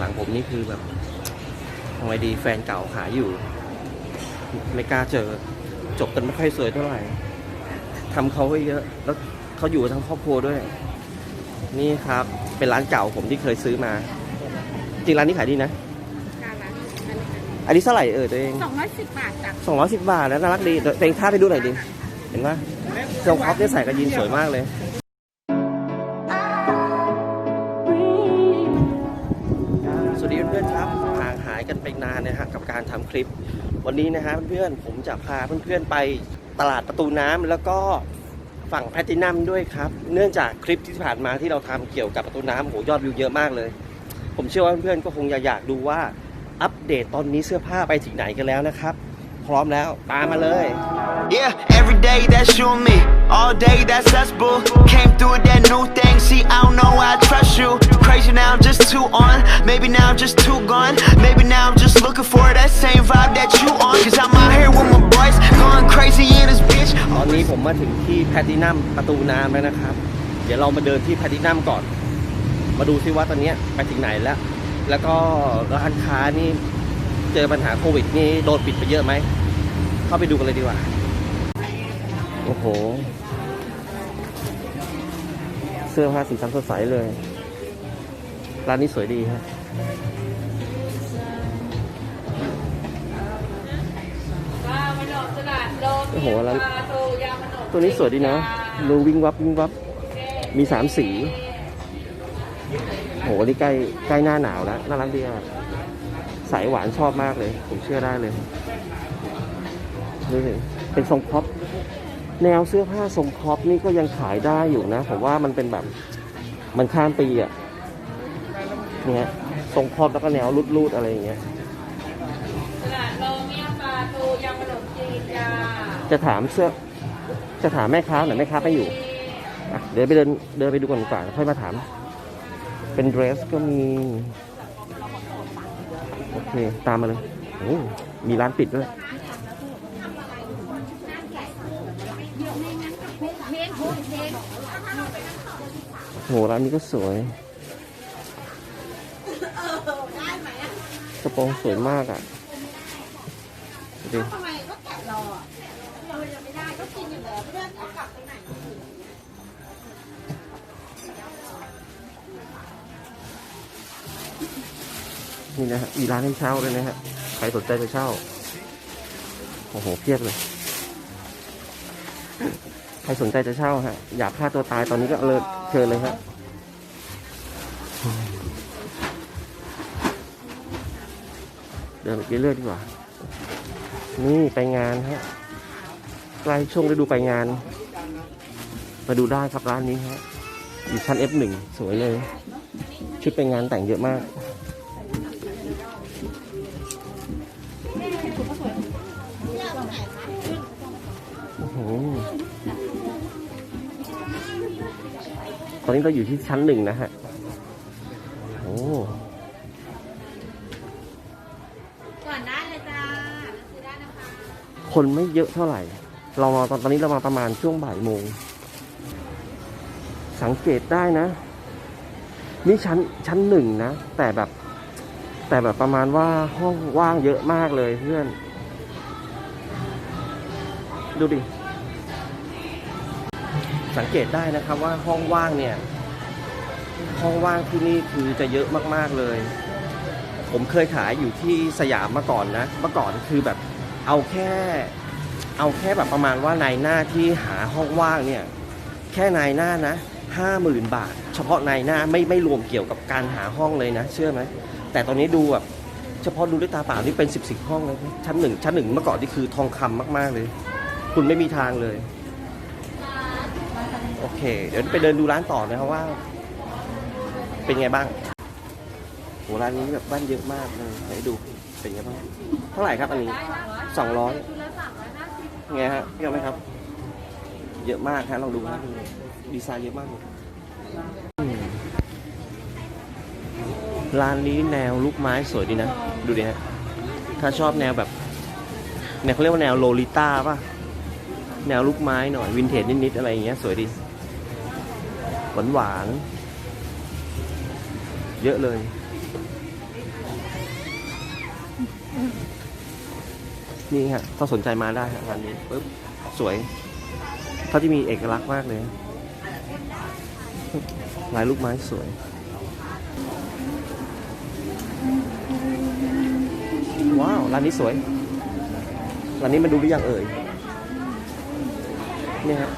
หลังผมนี่คือแบบทำไงดีแฟนเก่าหาอยู่ ไม่กล้าเจอ จบกันไม่ค่อยสวยเท่าไหร่ทำเขาไว้เยอะ แล้วเขาอยู่ทั้งครอบครัวด้วย นี่ครับ เป็นร้านเก่าผมที่เคยซื้อมา จริงร้านนี้ขายดีนะ อันนี้เท่าไหร่เออตัวเองสองร้อยสิบบาทจ้ะสองร้อยสิบบาทแล้วน่ารักดีตัวเองท่าไปดูหน่อยดิ เห็นปะทรงออฟเนี่ยใส่กับยีนสวยมากเลย คลิป วันนี้นะฮะเพื่อนๆผมจะพาเพื่อนๆไปตลาดประตูน้ำแล้วก็ฝั่งแพทินัมด้วยครับ เนื่องจากคลิปที่ผ่านมาที่เราทำเกี่ยวกับประตูน้ำโหยอดวิวเยอะมากเลย ผมเชื่อว่าเพื่อนๆก็คงอยากดูว่าอัปเดตตอนนี้เสื้อผ้าไปถึงไหนกันแล้วนะครับ พร้อมแล้ว ตามมาเลย Yeah, every day that's you and me. All day that's us, boo. Came through with that new thing. See, I don't know why I trust you. Crazy now, I'm just too on. Maybe now I'm just too gone. Maybe now I'm just looking for that same vibe that you on. Cause I'm out here with my boys, going crazy in this bitch. ตอนนี้ผมมาถึงที่แพลตตินัมประตูน้ำแล้วนะครับ เดี๋ยวเรามาเดินที่แพลตตินัมก่อน มาดูซิว่าตอนเนี้ยไปถึงไหนแล้ว แล้วก็ร้านค้านี่ เจอปัญหาโควิดนี่โดนปิดไปเยอะไหม เข้าไปดูกันเลยดีกว่า โอ้โห เสื้อผ้าสีสันสดใสเลย ร้านนี้สวยดีฮะโอ้โหร้านตัวนี้สวยดีนะดูวิ่งวับวิ่งวับ มีสามสีโหนี่ใกล้ใกล้หน้าหนาวแล้วน่ารักดีอะ สายหวานชอบมากเลย ผมเชื่อได้เลยดูสิเป็นทรงพ็อปแนวเสื้อผ้าทรงพ็อปนี่ก็ยังขายได้อยู่นะผมว่ามันเป็นแบบมันข้ามปีอะเนี่ยทรงพ็อปแล้วก็แนวรูดๆอะไรอย่างเงี้ยตลาดโลเมียปลาทูยำขนมจีนจ้าจะถามเสื้อจะถามแม่ค้าหน่อยแม่ค้าไม่อยู่อะเดี๋ยวไปเดินเดินไปดูก่อนดีกว่อนค่อยมาถาม เป็นเดรสก็มี โอเคตามมาเลยโอ้มีร้านปิดด้วยโหร้านนี้ก็สวยกระโปรงสวยมากอะดูทำไมก็แกะรอเรายังไม่ได้ก็กินอยู่แล้วเพื่อนเอากลับไปไห นี่นะฮะมีร้านให้เช่าเลยนะฮะใครสนใจจะเช่าโอ้โหเพียบเลย ใครสนใจจะเช่าฮะ อยากฆ่าตัวตายตอนนี้ก็เลยเชิญเลยฮะเดินไปเรื่อยดีกว่า นี่ไปงานฮะใกล้ช่วงฤดูไปงาน มาดูได้ครับร้านนี้ฮะอยู่ชั้น F1 สวยเลย ชุดไปงานแต่งเยอะมาก อนนี้เราอยู่ที่ชั้นหนึ่งนะฮะ โอ้ก่อนได้เลยจ้าซื้อได้นะคะ คนไม่เยอะเท่าไหร่ เรามาตอนตอนนี้เรามาประมาณช่วงบ่ายโมง สังเกตได้นะ นี่ชั้นชั้นหนึ่งนะ แต่แบบ แต่แบบประมาณว่าห้องว่างเยอะมากเลยเพื่อน ดูดิ สังเกตได้นะครับว่าห้องว่างเนี่ยห้องว่างที่นี่คือจะเยอะมากๆเลย ผมเคยขายอยู่ที่สยามมาก่อนนะเมื่อก่อนคือแบบเอาแค่ เอาแค่แบบประมาณว่านายหน้าที่หาห้องว่างเนี่ยแค่นายหน้านะห้าหมื่นบาท เฉพาะนายหน้าไม่ไม่รวมเกี่ยวกับการหาห้องเลยนะ เชื่อไหมแต่ตอนนี้ดูแบบเฉพาะดูด้วยตาเปล่านี่เป็นสิบสิบห้องเลยชั้นหนึ่งชั้นหนึ่งเมื่อก่อนนี่คือทองคำมากๆเลย คุณไม่มีทางเลย โอเค เดี๋ยวไปเดินดูร้านต่อนะครับว่า เป็นไงบ้างโหร้านนี้แบบบ้านเยอะมากเลยไหนดูเป็นไงบ้างเท่าไหร่ครับอันนี้สองร้อยไงฮะเยอะไหมครับ เยอะมากฮะลองดูนะดีไซน์เยอะมากเลยร้านนี้แนวลูกไม้สวยดีนะ ดูดิฮะถ้าชอบแนวแบบแนวเขาเรียกว่าแนวโลลิต้าป่ะ แนวลูกไม้หน่อยวินเทจนิดๆอะไรอย่างเงี้ยสวยดี หวานหวานเยอะเลย นี่ฮะถ้าสนใจมาได้ฮะร้านนี้ปึ๊บสวยเขาจะมีเอกลักษณ์มากเลยลายลูกไม้สวย ว้าว ร้านนี้สวย ร้านนี้มาดูหรือยังเอ่ย นี่ฮะ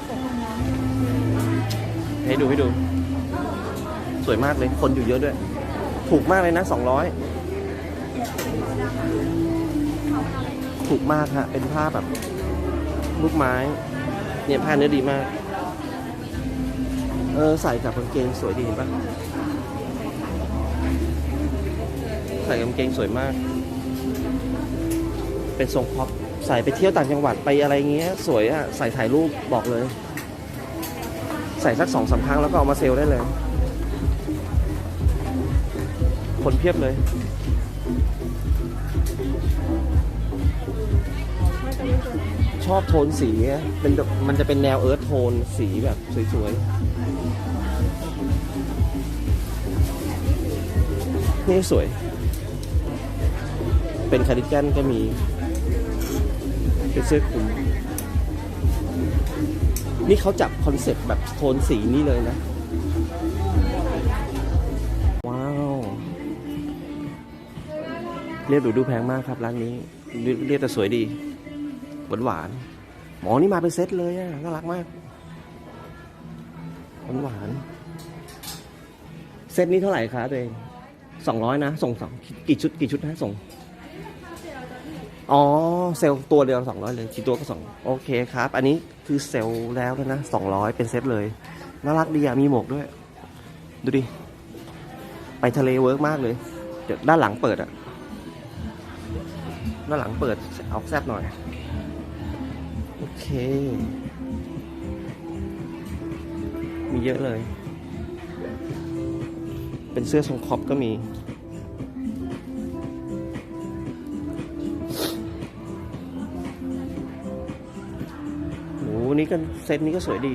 ให้ดูให้ดู สวยมากเลย คนอยู่เยอะด้วย ถูกมากเลยนะสองร้อยถูกมากฮะ เป็นผ้าแบบลูกไม้ เนี่ยผ้าเนื้อดีมาก เออ ใส่กับกางเกงสวยดีเห็นปะใส่กางเกงสวยมาก เป็นทรงพ็อปใส่ไปเที่ยวต่างจังหวัดไปอะไรเงี้ย สวยอะใส่ถ่ายรูปบอกเลย ใส่สักสองสามครั้งแล้วก็เอามาเซลลได้เลย คนเพียบเลยชอบโทนสีเป็นมันจะเป็นแนวเอิร์ธโทนสีแบบสวยๆ นี่สวย เป็นคาร์ดิแกนก็มี เป็นเสื้อคลุม นี่เขาจับคอนเซ็ปต์แบบโทนสีนี้เลยนะ ว้าว เรียบหรูดูแพงมากครับร้านนี้ เรียบแต่สวยดี หวานหวานหมอนี่มาเป็นเซตเลยอะน่ารักมาก หวานหวานเซตนี้เท่าไหร่คะตัวเองสองร้อยนะ ส่งสองกี่ชุดกี่ชุดนะส่ง อ๋อ เซลล์ตัวเดียวสองร้อยเลยกี่ตัวก็สองโอเคครับ อันนี้คือเซลล์แล้วนะสองร้อยเป็นเซตเลย น่ารักดีอะมีหมวกด้วย ดูดิ ไปทะเลเวิร์กมากเลย เดี๋ยวด้านหลังเปิดอะด้านหลังเปิดเอาแซบหน่อย โอเค มีเยอะเลย เป็นเสื้อทรงคอปก็มี นี่กันเซตนี้ก็สวยดี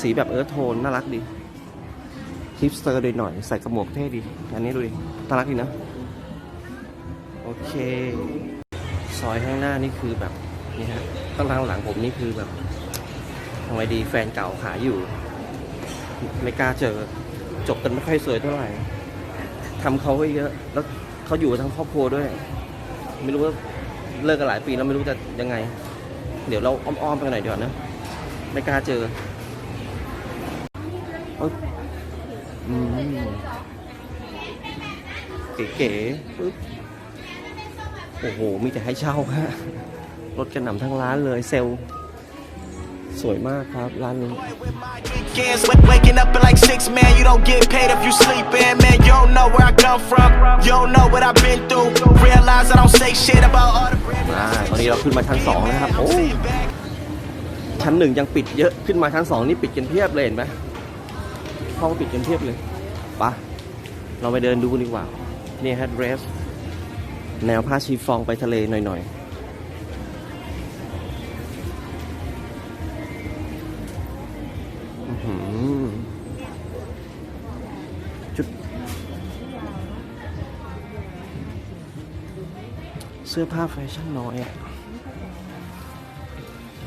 สีแบบเอิร์ธโทนน่ารักดีฮิปสเตอร์เลยหน่อยใส่กระหมวกเท่ดี อันนี้ดูดิน่ารักดีนะ โอเค ซอยข้างหน้านี่คือแบบนี่ฮะข้างหลังหลังผมนี่คือแบบทำไงดีแฟนเก่าขายอยู่ ไม่กล้าเจอ จบกันไม่ค่อยสวยเท่าไหร่ทำเขาไว้เยอะ แล้วเขาอยู่ทั้งครอบครัวด้วย ไม่รู้ว่าเลิกกันหลายปีแล้วไม่รู้จะยังไง เดี๋ยวเราอ้อมๆไปหน่อยเดี๋ยวนะไม่กล้าเจอเก๋ๆปึ๊บโอ้โห มีแต่ให้เช่าฮะรถกระหน่ำทั้งร้านเลยเซลล สวยมากครับ ร้านนี้ Weekends, wake- waking up at like six, man. You don't get paid if you sleeping, man. You don't know where I come from. You don't know what I've been through. Realize I don't say shit about all the brand อ่าตอนนี้เราขึ้นมาชั้นสองนะครับ โอ้ ชั้นหนึ่งยังปิดเยอะ ขึ้นมาชั้นสองนี่ปิดกันเพียบเลยเห็นไหมห้องปิดกันเพียบเลยไปะเราไปเดินดูกันดีกว่า นี่ฮะเดรส แนวผ้าชีฟองไปทะเลหน่อยๆ สื้อผ้าแฟชั่นน้อยอะ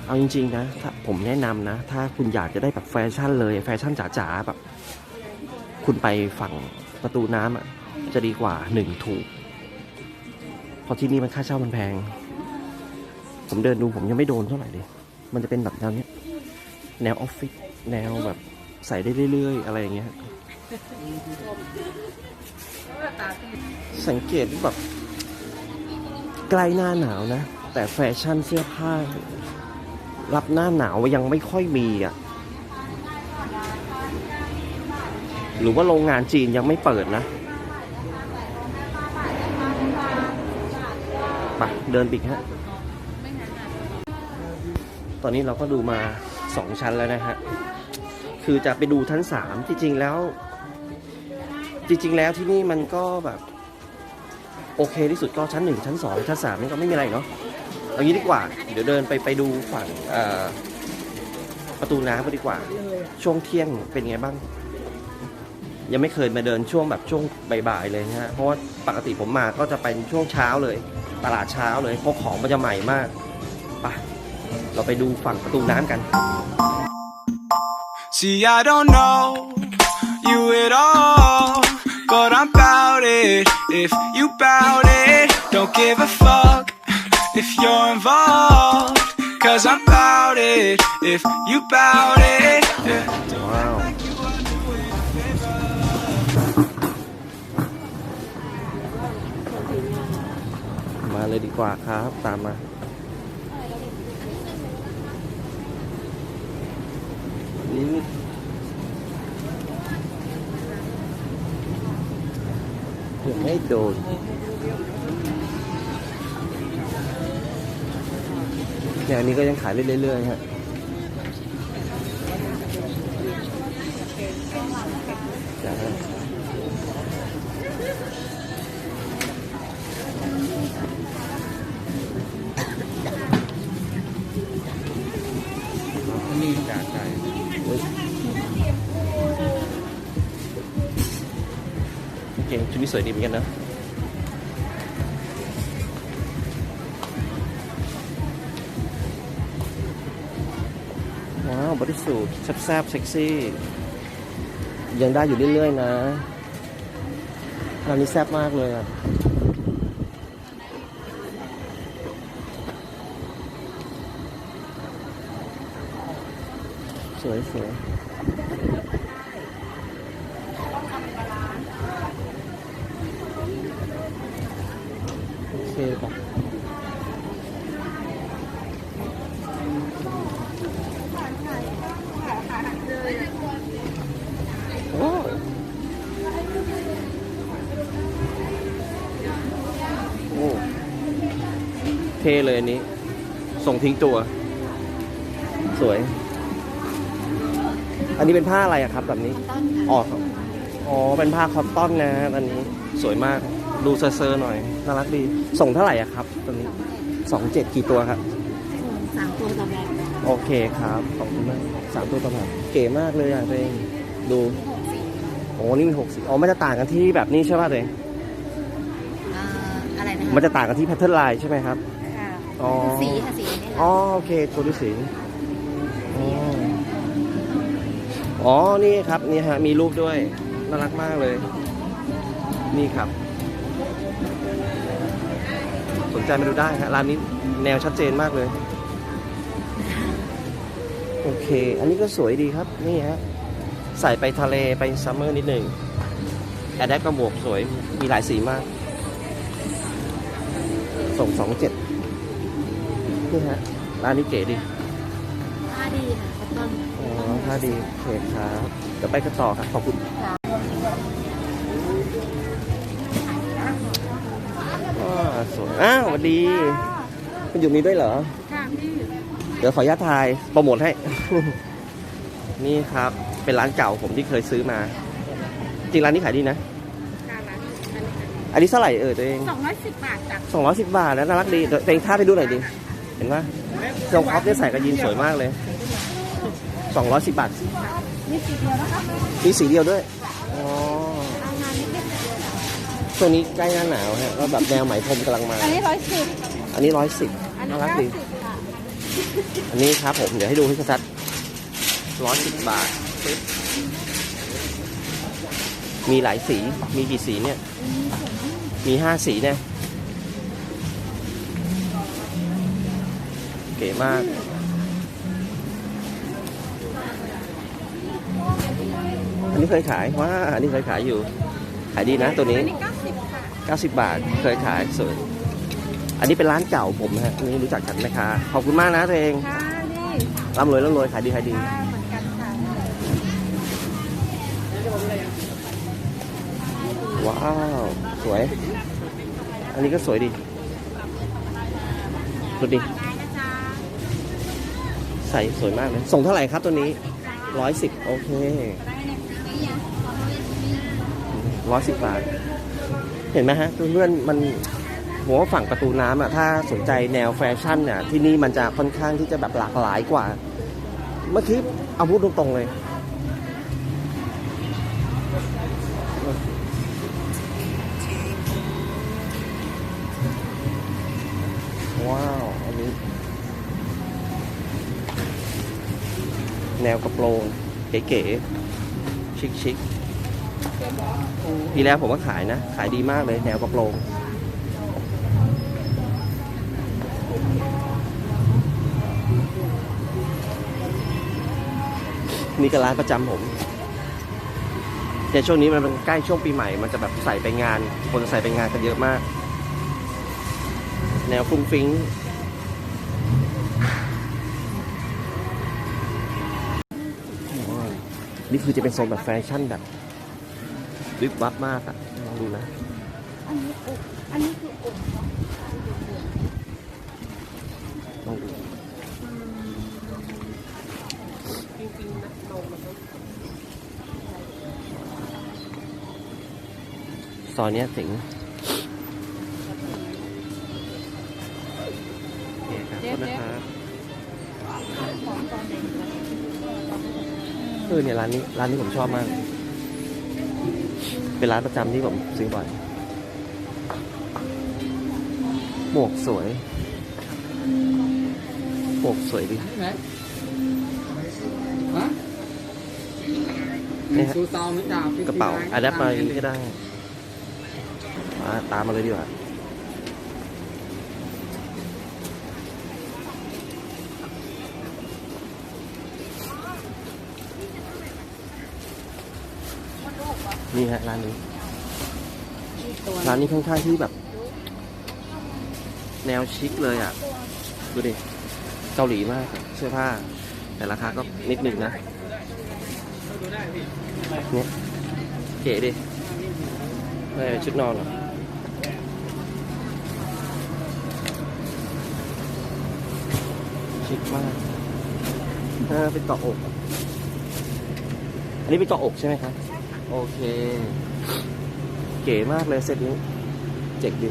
เอาจริง ๆ นะถ้าผมแนะนำนะ ถ้าคุณอยากจะได้แบบแฟชั่นเลย แฟชั่นจ๋าๆแบบ คุณไปฝั่งประตูน้ำอะจะดีกว่าหนึ่งถูกเพราะที่นี่มันค่าเช่ามันแพง ผมเดินดูผมยังไม่โดนเท่าไหร่เลย มันจะเป็นแบบแนวเนี้ย แนวออฟฟิศแนวแบบใส่ได้เรื่อย ๆ อะไรอย่างเงี้ยสังเกตแบบ ใกล้หน้าหนาวนะ แต่แฟชั่นเสื้อผ้า รับหน้าหนาวยังไม่ค่อยมีอะ หรือว่าโรงงานจีนยังไม่เปิดนะไปเดินปิกฮะ ตอนนี้เราก็ดูมาสองชั้นแล้วนะฮะ คือจะไปดูชั้นสามที่จริงแล้ว จริง ๆ แล้วที่นี่มันก็แบบ โอเคที่สุดก็ชั้นหนึ่งชั้นสองชั้นสามนี่ก็ไม่มีอะไรเนาะเอางี้ดีกว่า เดี๋ยวเดินไปไปดูฝั่งประตูน้ำกันดีกว่า ช่วงเที่ยงเป็นไงบ้าง ยังไม่เคยมาเดินช่วงแบบช่วงบ่ายๆเลยนะฮะเพราะว่าปกติผมมาก็จะเป็นช่วงเช้าเลย ตลาดเช้าเลยเพราะของมันจะใหม่มากไปเราไปดูฝั่งประตูน้ำกัน See, I don't know you at all, But I'm bout it if you bout it. Don't give a fuck if you're involved. Cause I'm bout it if you bout it. Yeah. Wow. มาเลยดีกว่าครับตามมา อย่าให้โดนเนี่ยอันนี้ก็ยังขายเรื่อยๆฮะจ้านี่จ่าใจ เกงชุดนี้สวยดีเหมือนกันนะว้าวบริสุทธิ์แซ่บๆเซ็กซี่ ยังได้อยู่เรื่อยๆนะร้านนี้แซ่บมากเลยอะสวยส วยโอเคป่ะโอ้โอ้เท่เลยอันนี้ ส่งทิ้งตัว สวย อันนี้เป็นผ้าอะไรอะครับ แบบนี้ อ๋อครับอ๋อ เป็นผ้าคอตตอนนะอันนี้ สวยมาก ดูเซอร์ๆหน่อย น่ารักดี ส่งเท่าไหร่อะครับตัวนี้สองเจ็ดกี่ตัวครับ สามตัวต่อแบบโอเคครับ ขอบคุณมากสามตัวต่อแบบเก๋มากเลยอะตัวเอง ดูโอ้นี่มันหกสิอ๋อมันจะต่างกันที่แบบนี้ใช่ป่ะตัวเองอะไรนะมันจะต่างกันที่แพทเทิร์นลายใช่ไหมครับ ค่ะอ๋อ สีค่ะสีนี่อ๋อโอเคตัวที่สีอ๋ออ๋อ นี่ครับ นี่ฮะ มีรูปด้วย น่ารักมากเลย นี่ครับ สนใจมาดูได้ฮะร้านนี้แนวชัดเจนมากเลย โอเค อันนี้ก็สวยดีครับนี่ฮะใส่ไปทะเลไปซัมเมอร์นิดหนึ่งแอดแดปกระหมวกสวยมีหลายสีมาก ส่งสองเจ็ดนี่ฮะร้านนี้เก๋ดีผ้าดีค่ะคอตตอนอ๋อท่าดีโอเคครับเดี๋ยวไปกันต่อครับขอบคุณว้า สวยอ้าวสวัสดีคุณอยู่นี่ด้วยเหรอ ค่ะพี่เดี๋ยวขออนุญาตถ่ายโปรโมทให้ นี่ครับ เป็นร้านเก่าผมที่เคยซื้อมา จริงร้านนี้ขายดีนะ การร้านอันนี้เท่าไหร่เออตัวเอง สองร้อยสิบบาทจากสองร้อยสิบบาทนะน่ารักดีเดี๋ยวตัวเองท่าไปดูหน่อยดิ เห็นปะทรงออฟเนี่ยใส่กระยินสวยมากเลยสองร้อยสิบบาทนี่สีเดียวนะคะมีสีเดียวด้วย อ๋อ เอางานนี้เป็น ช่วงนี้ใกล้หน้าหนาวฮะก็แบบแนวไหมพรมกำลังมา อันนี้ร้อยสิบอันนี้ร้อยสิบอันนี้น่ารักเก้าดีสิบค่ะอันนี้ครับผมเดี๋ยวให้ดูให้ชัดร้อยสิบบาท มีหลายสี มีกี่สีเนี่ย มีห้าสีเนี่ยเก๋มาก อันนี้เคยขาย ว้า อันนี้เคยขายอยู่ ขายดีนะตัวนี้ 90 บาท เคยขายสวยอันนี้เป็นร้านเก่าผมนะฮะอันนี่รู้จักกันไหมคะขอบคุณมากนะตัวเองค่ะนี่ร่ำรวยร่ำรวยขายดีขายดี ค่ะเหมือนกันค่ะว้าว สวย อันนี้ก็สวยดีดูดิได้นะจ๊ะใส่สวยมากเลยส่งเท่าไหร่ครับตัวนี้ร้อยสิบโอเคร้อยสิบบาท เห็นไหมฮะเพื่อนมันหัวฝั่งประตูน้ำอะถ้าสนใจแนวแฟชั่นเนี่ยที่นี่มันจะค่อนข้างที่จะแบบหลากหลายกว่า เมื่อกี้อาวุธตรงๆเลย ว้าว อันนี้ แนวกระโปรงเก๋ๆชิคๆ ทีแรกผมก็ขายนะ ขายดีมากเลยแนวกระโปรงนี่ก็ร้านประจำผมแต่ช่วงนี้มันเป็นใกล้ช่วงปีใหม่ มันจะแบบใส่ไปงาน คนใส่ไปงานกันเยอะมาก แนวฟุ้งฟิ้งนี่คือจะเป็นโซนแบบแฟชั่นแบบ วิบวับมากอะลองดูนะ อันนี้อกอันนี้คืออกเนาะลองดูซอยเนี้ยสิงโอเคครับขอบคุณนะครับเออเนี่ยร้านนี้ร้านนี้ผมชอบมาก เป็นร้านประจำที่ผมซื้อบ่อย หมวกสวย หมวกสวยดี Hả? เนี่ยฮะ Su tao mới đào กระเป๋าอะแดปมาอย่างนี้ก็ได้ มาตามมาเลยดีกว่า นี่ฮะร้านนี้ ร้านนี้ค่อนข้างที่แบบ แนวชิคเลยอะ ดูดิ เกาหลีมากเสื้อผ้า แต่ราคาก็นิดนึงนะเนี่ยเก๋ดิไม่เป็นชุดนอนเหรอชิคมากอ่าเป็นเกาะอก อันนี้เป็นเกาะอกใช่ไหมครับ โอเค เก๋มากเลยเซตนี้ เจ๋งดิ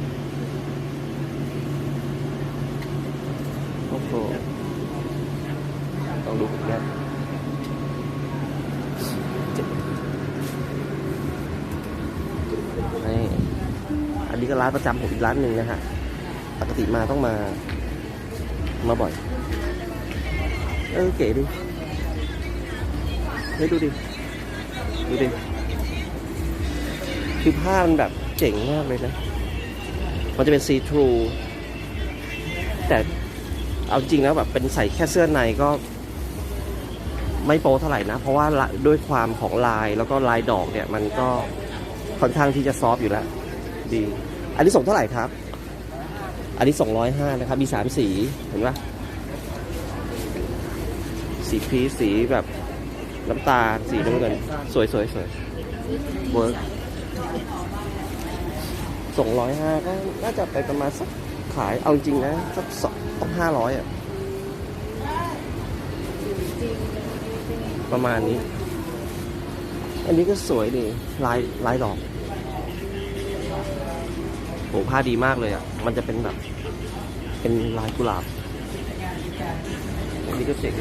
โอ้โหต้องดูอีกแล้วเจ๋งนี่อันนี้ก็ร้านประจำผมอีกร้านหนึ่งนะฮะ ปกติมาต้องมา มาบ่อย เออเก๋ดิเฮ้ยดูดิ ดูดิ คือผ้ามันแบบเจ๋งมากเลยนะ มันจะเป็นซีทรูแต่เอาจริงแล้วแบบเป็นใส่แค่เสื้อในก็ ไม่โป๊เท่าไหร่นะ เพราะว่าด้วยความของลายแล้วก็ลายดอกเนี่ย มันก็ค่อนข้างที่จะซอฟต์อยู่แล้ว ดี อันนี้ส่งเท่าไหร่ครับ อันนี้ส่งร้อยห้านะครับ มีสามสีเห็นปะสีพีสีแบบน้ำตาลสีน้ำเงิน สวยสวยสวยเวิร์ก ส่งร้อยห้าก็น่าจะไปประมาณสักขายเอาจริงนะสักสองต้องห้าร้อยอะประมาณนี้ อันนี้ก็สวยดีลายลายดอกโหผ้าดีมากเลยอะ มันจะเป็นแบบ เป็นลายกุหลาบ อันนี้ก็เจ๋ง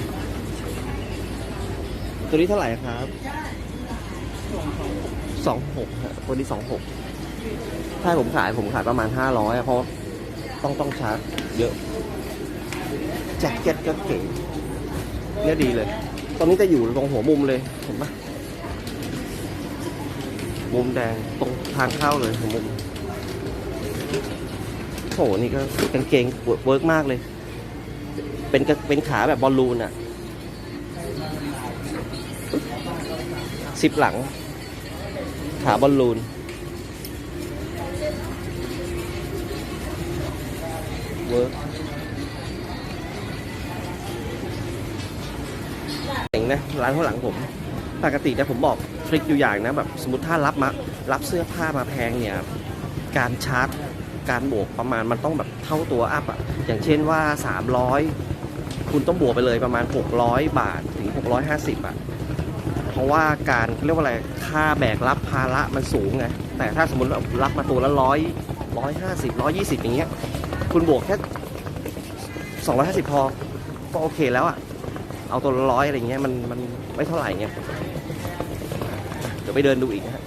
ตัวนี้เท่าไหร่ครับสองหกฮะตัวนี้สองหก ถ้าผมขายผมขายประมาณห้าร้อยเพราะต้องต้องชาร์จเยอะแจ็คเก็ตก็เก๋เนี่ยดีเลย ตอนนี้จะอยู่ตรงหัวมุมเลยเห็นปะมุมแดงตรงทางเข้าเลยหัวมุมโหนี่ก็กางเกงเวิร์กมากเลย เป็นเป็นขาแบบบอลลูนอะซิปหลัง ขาบอลลูน เวิร์กเจ๋งนะร้านข้างหลังผม ปกตินะผมบอกทริคอยู่อย่างนะแบบสมมติถ้ารับมารับเสื้อผ้ามาแพงเนี่ย การชาร์จการบวกประมาณมันต้องแบบเท่าตัวอัพอะอย่างเช่นว่า 300 คุณต้องบวกไปเลยประมาณ 600 บาทถึง 650อะเพราะว่าการเรียกว่าอะไรค่าแบกรับภาระมันสูงไงแต่ถ้าสมมติว่ารับมาตัวละร้อยร้อยห้าสิบร้อยยี่สิบอย่างเงี้ย คุณบวกแค่สองร้อยห้าสิบพอ ก็โอเคแล้วอะเอาตัวละร้อยอะไรเงี้ยมันมันไม่เท่าไหร่เงี้ยเดี๋ยวไปเดินดูอีกนะฮะ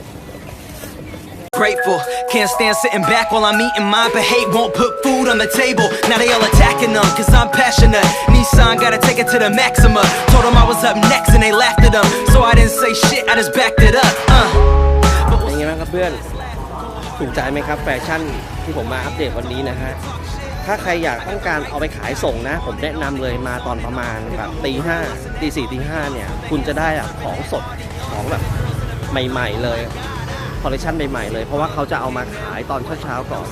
grateful. Can't stand sitting back while I'm eating mine, but hate won't put food on the table. Now they all attacking them, cause I'm passionate. Nissan gotta take it to the maxima. Told them I was up next and they laughed at them. So I didn't say shit, I just backed it up. Uh. เป็นไงบ้างครับเพื่อนถูกใจไหมครับแฟชั่นที่ผมมาอัปเดตวันนี้นะฮะ ถ้าใครอยากต้องการเอาไปขายส่งนะ ผมแนะนำเลยมาตอนประมาณแบบตีห้าตีสี่ตีห้าเนี่ย คุณจะได้แบบของสดของแบบใหม่ ๆ เลยคอลเลคชันใหม่ๆเลย เพราะว่าเขาจะเอามาขายตอนเช้าๆก่อน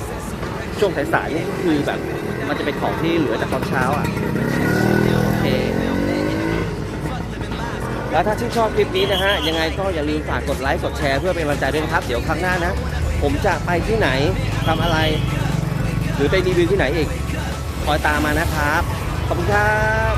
ช่วงสายๆนี่คือแบบ มันจะเป็นของที่เหลือจากตอนเช้าอะโอเคแล้วถ้าชื่นชอบคลิปนี้นะฮะ ยังไงก็อย่าลืมฝากกดไลค์กดแชร์เพื่อเป็นกำลังใจด้วยนะครับ เดี๋ยวครั้งหน้านะ ผมจะไปที่ไหนทำอะไร หรือไปรีวิวที่ไหนอีกคอยตามมานะครับ ขอบคุณครับ